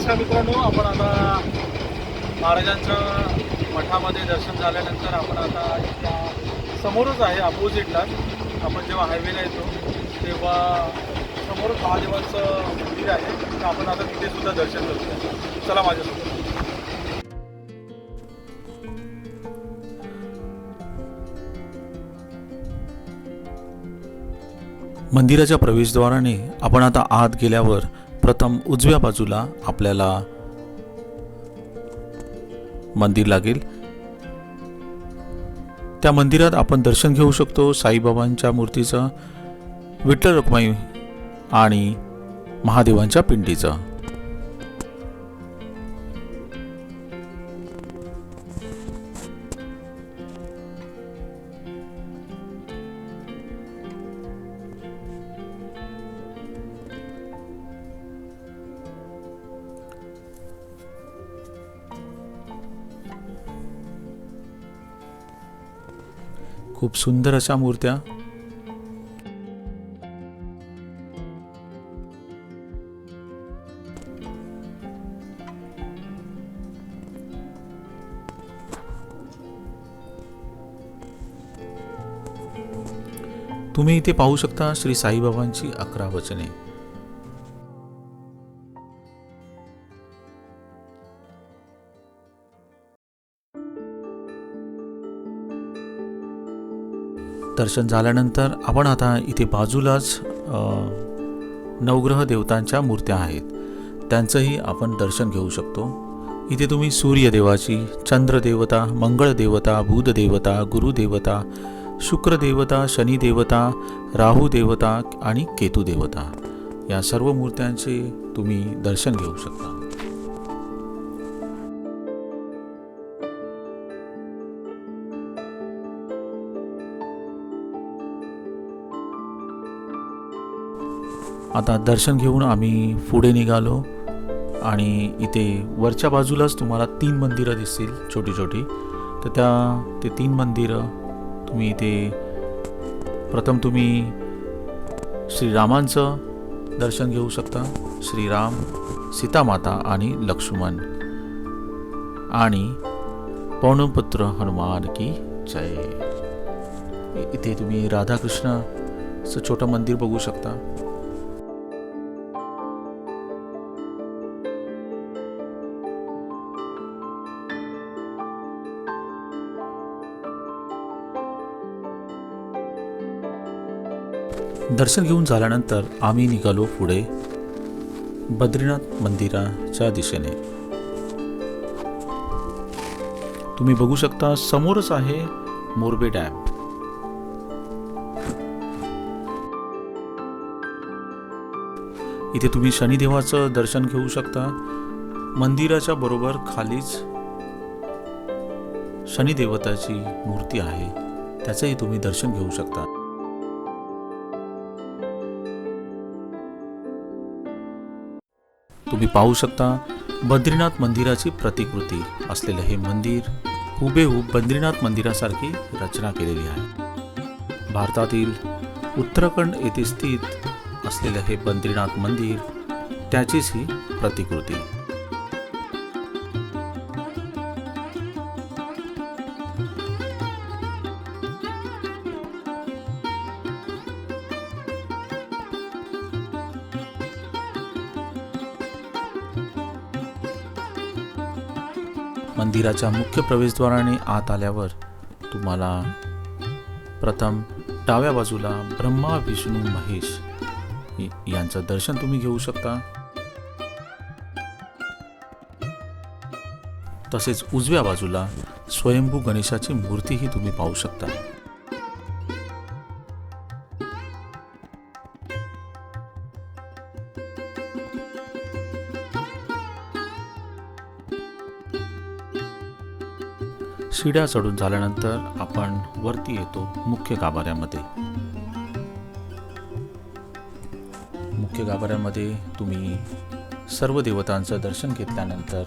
नमस्कार मित्रांनो आपण आता महाराजांच्या मठामध्ये दर्शन झाल्यानंतर आपण आता इथल्या समोरच आहे अपोजिटला आपण जेव्हा हायवेला येतो तेव्हा समोरच महादेवांचं मंदिर आहे. तर आपण आता तिथे सुद्धा दर्शन करतो चला माझ्यासोबत. मंदिराच्या प्रवेशद्वाराने आपण आता आत गेल्यावर प्रथम उजव्या बाजूला आपल्याला मंदिर लागेल. त्या मंदिरात आपण दर्शन घेऊ शकतो साईबाबांच्या मूर्तीचं विठ्ठल रखुमाई आणि महादेवांच्या पिंडीचं. खूप सुंदर अशा मूर्त्या. तुम्ही इथे पाहू शकता श्री साईबाबांची अकरा वचने. दर्शन झाल्यानंतर आपण आता इथे बाजूलाच नवग्रह देवतांच्या मूर्त्या आहेत. त्यांचंही आपण दर्शन घेऊ शकतो. इथे तुम्ही सूर्यदेवाची चंद्रदेवता मंगळदेवता बुधदेवता गुरुदेवता शुक्रदेवता शनिदेवता राहुदेवता आणि केतुदेवता. या सर्व मूर्त्यांचे तुम्ही दर्शन घेऊ शकता. आता दर्शन घेऊन आम्ही पुढे निघालो. आणि इथे वरच्या बाजूलाच तुम्हाला तीन मंदिरं दिसतील छोटी छोटी. तर त्या ते तीन मंदिरं तुम्ही इथे प्रथम तुम्ही श्रीरामांचं दर्शन घेऊ शकता. श्रीराम सीतामाता आणि लक्ष्मण. आणि पौनपुत्र हनुमान की जय. इथे तुम्ही राधाकृष्णाचं छोटं मंदिर बघू शकता. दर्शन घेऊन झाल्यानंतर आम्ही निघालो पुढे बद्रीनाथ मंदिराच्या दिशेने. तुम्ही बघू शकता समोरच आहे मोरबे डॅम. इथे तुम्ही शनिदेवाचं दर्शन घेऊ शकता. मंदिराच्या बरोबर खालीच शनिदेवताची मूर्ती आहे. त्याचंही तुम्ही दर्शन घेऊ शकता. तुम्ही पाहू शकता बद्रीनाथ मंदिराची प्रतिकृती असलेलं हे मंदिर हुबेहूब बद्रीनाथ मंदिरासारखी रचना केलेली आहे. भारतातील उत्तराखंड येथे स्थित असलेलं हे बद्रीनाथ मंदिर त्याचीच ही प्रतिकृती. मंदिराच्या मुख्य प्रवेशद्वाराने आत आल्यावर तुम्हाला प्रथम डाव्या बाजूला ब्रह्मा विष्णू महेश यांचं दर्शन तुम्ही घेऊ शकता. तसेच उजव्या बाजूला स्वयंभू गणेशाची मूर्तीही तुम्ही पाहू शकता. शिड्या चढून झाल्यानंतर आपण वरती येतो मुख्य गाभाऱ्यामध्ये. मुख्य गाभाऱ्यामध्ये तुम्ही सर्व देवतांचं दर्शन घेतल्यानंतर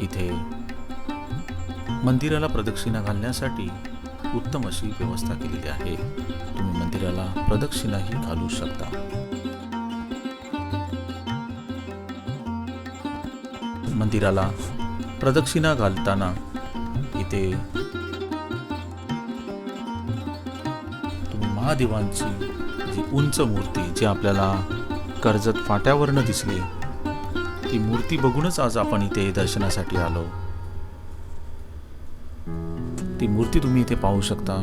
इथे मंदिराला प्रदक्षिणा घालण्यासाठी उत्तम अशी व्यवस्था केलेली आहे. तुम्ही मंदिराला प्रदक्षिणाही घालू शकता. मंदिराला प्रदक्षिणा घालताना येते महादेवांची जी उंच मूर्ती जी आपल्याला कर्जत फाट्यावरनं दिसली ती मूर्ती बघूनच आज आपण इथे दर्शनासाठी आलो. ती मूर्ती तुम्ही इथे पाहू शकता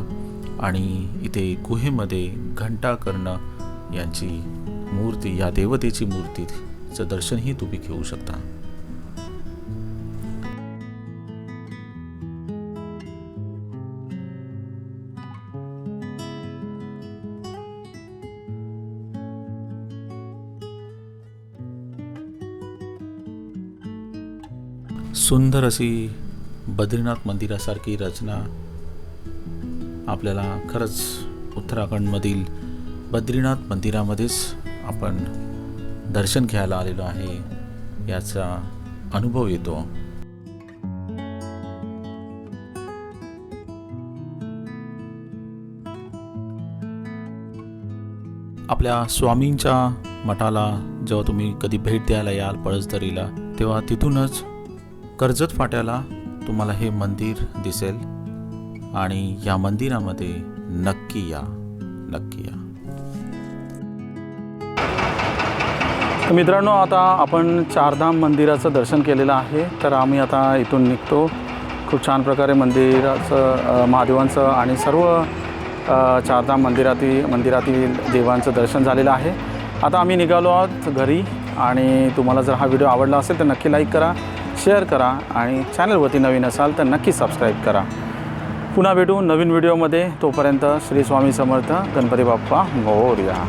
आणि इथे गुहेमध्ये घंटा कर्ण यांची मूर्ती या देवतेची मूर्तीचं दर्शनही तुम्ही घेऊ शकता. सुंदर अशी बद्रीनाथ मंदिरासारखी रचना आपल्याला खरंच उत्तराखंडमधील बद्रीनाथ मंदिरामध्येच आपण दर्शन घ्यायला आलेलो आहे याचा अनुभव येतो. आपल्या स्वामींच्या मठाला जेव्हा तुम्ही कधी भेट द्यायला याल पळसदरीला तेव्हा तिथूनच कर्जत फाट्याला तुम्हाला हे मंदिर दिसेल आणि या मंदिरामध्ये नक्की या नक्की या. मित्रांनो आता आपण चारधाम मंदिराचं दर्शन केलेलं आहे. तर आम्ही आता इथून निघतो. खूप छान प्रकारे मंदिराचं महादेवांचं आणि सर्व चारधाम मंदिरातील मंदिरातील देवांचं दर्शन झालेलं आहे. आता आम्ही निघालो आहोत घरी आणि तुम्हाला जर हा व्हिडिओ आवडला असेल तर नक्की लाईक करा. शेअर करा आणि चॅनलवरती नवीन असाल तर नक्की सबस्क्राईब करा. पुन्हा भेटू नवीन व्हिडिओमध्ये तोपर्यंत श्री स्वामी समर्थ गणपती बाप्पा मोरया.